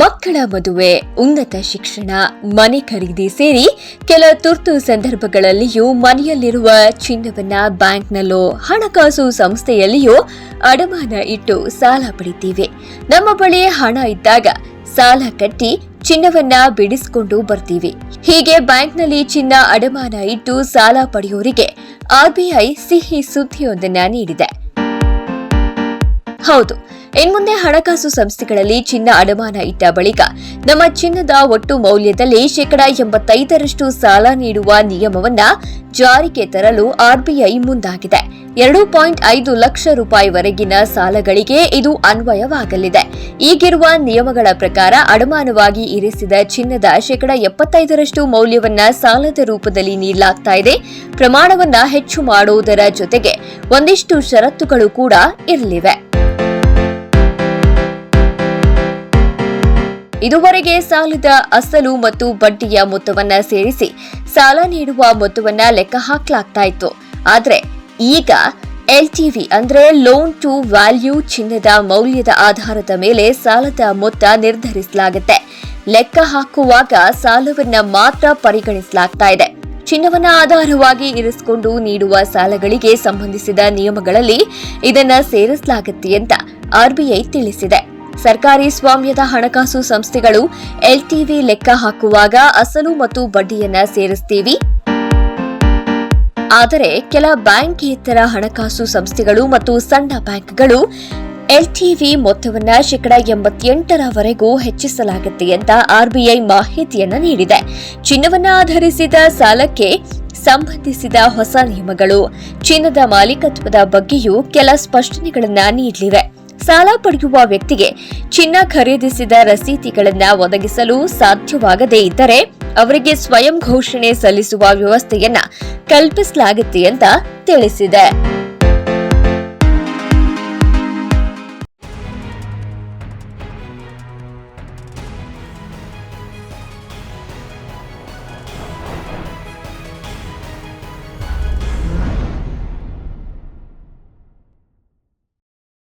ಮಕ್ಕಳ ಮದುವೆ, ಉನ್ನತ ಶಿಕ್ಷಣ, ಮನೆ ಖರೀದಿ ಸೇರಿ ಕೆಲ ತುರ್ತು ಸಂದರ್ಭಗಳಲ್ಲಿಯೂ ಮನೆಯಲ್ಲಿರುವ ಚಿನ್ನವನ್ನ ಬ್ಯಾಂಕ್ನಲ್ಲೋ, ಹಣಕಾಸು ಸಂಸ್ಥೆಯಲ್ಲಿಯೋ ಅಡಮಾನ ಇಟ್ಟು ಸಾಲ ಪಡಿತೀವಿ. ನಮ್ಮ ಬಳಿ ಹಣ ಇದ್ದಾಗ ಸಾಲ ಕಟ್ಟಿ ಚಿನ್ನವನ್ನ ಬಿಡಿಸಿಕೊಂಡು ಬರ್ತೀವಿ. ಹೀಗೆ ಬ್ಯಾಂಕ್ನಲ್ಲಿ ಚಿನ್ನ, ಅಡಮಾನ ಇಟ್ಟು ಸಾಲ ಪಡೆಯೋರಿಗೆ ಆರ್ಬಿಐ ಸಿಹಿ ಸುದ್ದಿಯೊಂದನ್ನ ನೀಡಿದೆ. ಹೌದು ಇನ್ಮುಂದೆ ಹಣಕಾಸು ಸಂಸ್ಥೆಗಳಲ್ಲಿ ಚಿನ್ನ ಅಡಮಾನ ಇಟ್ಟ ಬಳಿಕ ನಮ್ಮ ಚಿನ್ನದ ಒಟ್ಟು ಮೌಲ್ಯದಲ್ಲಿ ಶೇಕಡಾ ಎಂಬತ್ತೈದರಷ್ಟು ಸಾಲ ನೀಡುವ ನಿಯಮವನ್ನ ಜಾರಿಗೆ ತರಲು ಆರ್ಬಿಐ ಮುಂದಾಗಿದೆ. ಎರಡು ಪಾಯಿಂಟ್ ಐದು ಲಕ್ಷ ರೂಪಾಯಿವರೆಗಿನ ಸಾಲಗಳಿಗೆ ಇದು ಅನ್ವಯವಾಗಲಿದೆ. ಈಗಿರುವ ನಿಯಮಗಳ ಪ್ರಕಾರ ಅಡಮಾನವಾಗಿ ಇರಿಸಿದ ಚಿನ್ನದ ಶೇಕಡ ಎಪ್ಪತ್ತೈದರಷ್ಟು ಮೌಲ್ಯವನ್ನ ಸಾಲದ ರೂಪದಲ್ಲಿ ನೀಡಲಾಗ್ತಾ ಇದೆ. ಪ್ರಮಾಣವನ್ನ ಹೆಚ್ಚು ಮಾಡುವುದರ ಜೊತೆಗೆ ಒಂದಿಷ್ಟು ಷರತ್ತುಗಳು ಕೂಡ ಇರಲಿವೆ. ಇದುವರೆಗೆ ಸಾಲದ ಅಸಲು ಮತ್ತು ಬಡ್ಡಿಯ ಮೊತ್ತವನ್ನ ಸೇರಿಸಿ ಸಾಲ ನೀಡುವ ಮೊತ್ತವನ್ನ ಲೆಕ್ಕ ಹಾಕಲಾಗ್ತಾ ಇತ್ತು. ಆದರೆ ಈಗ ಎಲ್ಟಿವಿ ಅಂದ್ರೆ ಲೋನ್ ಟು ವ್ಯಾಲ್ಯೂ ಚಿನ್ನದ ಮೌಲ್ಯದ ಆಧಾರದ ಮೇಲೆ ಸಾಲದ ಮೊತ್ತ ನಿರ್ಧರಿಸಲಾಗುತ್ತೆ. ಲೆಕ್ಕ ಹಾಕುವಾಗ ಸಾಲವನ್ನ ಮಾತ್ರ ಪರಿಗಣಿಸಲಾಗ್ತಾ ಇದೆ. ಚಿನ್ನವನ್ನ ಆಧಾರವಾಗಿ ಇರಿಸಿಕೊಂಡು ನೀಡುವ ಸಾಲಗಳಿಗೆ ಸಂಬಂಧಿಸಿದ ನಿಯಮಗಳಲ್ಲಿ ಇದನ್ನ ಸೇರಿಸಲಾಗುತ್ತೆ ಅಂತ ಆರ್ಬಿಐ ತಿಳಿಸಿದೆ. ಸರ್ಕಾರಿ ಸ್ವಾಮ್ಯದ ಹಣಕಾಸು ಸಂಸ್ಥೆಗಳು ಎಲ್ಟಿವಿ ಲೆಕ್ಕ ಹಾಕುವಾಗ ಅಸಲು ಮತ್ತು ಬಡ್ಡಿಯನ್ನ ಸೇರಿಸ್ತೀವಿ. ಆದರೆ ಕೆಲ ಬ್ಯಾಂಕೇತರ ಹಣಕಾಸು ಸಂಸ್ಥೆಗಳು ಮತ್ತು ಸಣ್ಣ ಬ್ಯಾಂಕ್ಗಳು ಎಲ್ಟಿವಿ ಮೊತ್ತವನ್ನು ಶೇಕಡಾ ಎಂಬತ್ತೆಂಟರವರೆಗೂ ಹೆಚ್ಚಿಸಲಾಗುತ್ತೆ ಅಂತ ಆರ್ಬಿಐ ಮಾಹಿತಿಯನ್ನು ನೀಡಿದೆ. ಚಿನ್ನವನ್ನ ಆಧರಿಸಿದ ಸಾಲಕ್ಕೆ ಸಂಬಂಧಿಸಿದ ಹೊಸ ನಿಯಮಗಳು ಚಿನ್ನದ ಮಾಲೀಕತ್ವದ ಬಗ್ಗೆಯೂ ಕೆಲ ಸ್ಪಷ್ಟನೆಗಳನ್ನು ನೀಡಲಿವೆ. ಸಾಲ ಪಡೆಯುವ ವ್ಯಕ್ತಿಗೆ ಚಿನ್ನ ಖರೀದಿಸಿದ ರಸೀತಿಗಳನ್ನು ಒದಗಿಸಲು ಸಾಧ್ಯವಾಗದೇ ಇದ್ದರೆ ಅವರಿಗೆ ಸ್ವಯಂ ಘೋಷಣೆ ಸಲ್ಲಿಸುವ ವ್ಯವಸ್ಥೆಯನ್ನ ಕಲ್ಪಿಸಲಾಗುತ್ತೆ ಅಂತ ತಿಳಿಸಿದೆ.